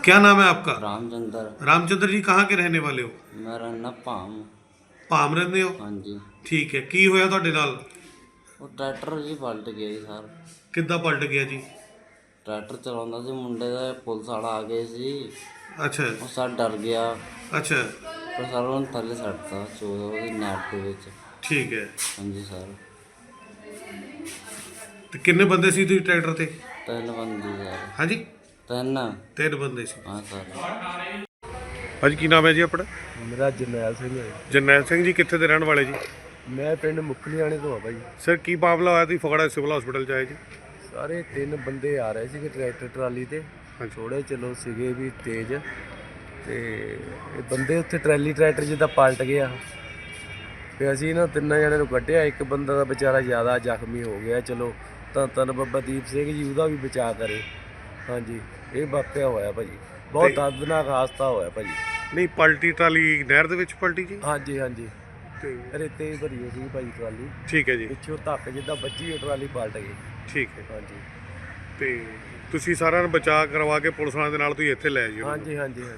क्या नाम है आपका रामचंद्र रामचंद्र जी कहाँ के रहने वाले हो ਮੇਰਾ ਨਾਂ ਭਾਮ ਭਾਮ ਰਹਿੰਦੇ ਹੋ ਹਾਂਜੀ ਠੀਕ ਹੈ ਕੀ ਹੋਇਆ ਤੁਹਾਡੇ ਨਾਲ ਉਹ ਟਰੈਕਟਰ ਜੀ ਪਲਟ ਗਿਆ ਜੀ ਸਰ ਕਿੱਦਾਂ ਪਲਟ ਗਿਆ ਜੀ ਟਰੈਕਟਰ ਚਲਾਉਂਦਾ ਸੀ ਮੁੰਡੇ ਦਾ ਪੁਲਿਸ ਵਾਲਾ ਆ ਗਏ ਸੀ ਅੱਛਾ ਉਹ ਸਰ ਡਰ ਗਿਆ ਅੱਛਾ ਪਰ ਸਰ ਉਹਨੂੰ ਥੱਲੇ ਸੱਟਤਾ ਚੋਦ ਉਹਦੀ ਨੈਟ ਦੇ ਵਿੱਚ ਠੀਕ ਹੈ ਹਾਂਜੀ ਸਰ ਤੇ ਕਿੰਨੇ ਬੰਦੇ ਸੀ ਤੁਸੀਂ ਟਰੈਕਟਰ ਤੇ ਤਿੰਨ ਬੰਦੇ ਸਰ ਹਾਂਜੀ ਤਿੰਨ। ਤਿੰਨ ਬੰਦੇ ਸੀ। ਹਾਂ ਸਰ। ਹਾਂਜੀ ਕੀ ਨਾਮ ਹੈ ਜੀ ਆਪਣਾ? ਮੇਰਾ ਜਰਨੈਲ ਸਿੰਘ ਹੈ। ਜਰਨੈਲ ਸਿੰਘ ਜੀ ਕਿੱਥੇ ਦੇ ਰਹਿਣ ਵਾਲੇ ਜੀ? ਮੈਂ ਪਿੰਡ ਮੁਕਲੀਆਣੇ ਤੋਂ ਆ ਭਾਈ ਸਰ ਕੀ ਮਾਮਲਾ ਹੋਇਆ? ਤੁਸੀਂ ਫਗੜਾ ਸਿਵਲ ਹਸਪੀਟਲ ਚ ਆਏ ਜੀ। ਸਾਰੇ ਤਿੰਨ ਬੰਦੇ ਆ ਰਹੇ ਸੀਗੇ ਟਰੈਕਟਰ ਟਰਾਲੀ ਤੇ। ਥੋੜੇ ਚਲੋ ਸੀਗੇ ਵੀ ਤੇਜ਼। ਤੇ ਇਹ ਬੰਦੇ ਉੱਥੇ ਟਰਾਲੀ ਟਰੈਕਟਰ ਜਿੱਦਾਂ ਪਲਟ ਗਿਆ। ਤੇ ਅਸੀਂ ਨਾ ਤਿੰਨਾਂ ਜਣਿਆਂ ਨੂੰ ਕੱਢਿਆ। ਇੱਕ ਬੰਦਾ ਦਾ ਵਿਚਾਰਾ ਜ਼ਿਆਦਾ ਜ਼ਖਮੀ ਹੋ ਗਿਆ। ਚਲੋ ਤਾਂ ਤਨ ਬੱਬਾ ਦੀਪ ਸਿੰਘ ਜੀ ਉਹਦਾ ਵੀ ਬਚਾਅ ਕਰੇ। ਹਾਂਜੀ ਇਹ ਵਾਕਿਆ ਹੋਇਆ ਭਾਜੀ। ਬਹੁਤ ਦਰਦਨਾਕ ਹਾਦਸਾ ਹੋਇਆ ਭਾਜੀ। ਨਹੀਂ ਪਲਟੀ ਟਰਾਲੀ ਨਹਿਰ ਦੇ ਵਿੱਚ ਪਲਟੀ ਜੀ ਹਾਂਜੀ ਹਾਂਜੀ। ਤੇ ਰੇਤੇ ਭਰੀ ਹੋਈ ਸੀ ਭਾਜੀ ਟਰਾਲੀ। ਠੀਕ ਹੈ ਜੀ। ਪਿੱਛੋਂ ਧੱਕ ਜਿੱਦਾਂ ਵੱਜੀ ਉਹ ਟਰਾਲੀ ਪਲਟ ਗਈ। ਠੀਕ ਹੈ। ਹਾਂਜੀ। ਤੇ ਤੁਸੀਂ ਸਾਰਿਆਂ ਨੂੰ ਬਚਾਅ ਕਰਵਾ ਕੇ ਪੁਲਿਸ ਵਾਲਿਆਂ ਦੇ ਨਾਲ ਤੁਸੀਂ ਇੱਥੇ ਲੈ ਜਿਓ। ਹਾਂਜੀ ਹਾਂਜੀ ਹਾਂਜੀ।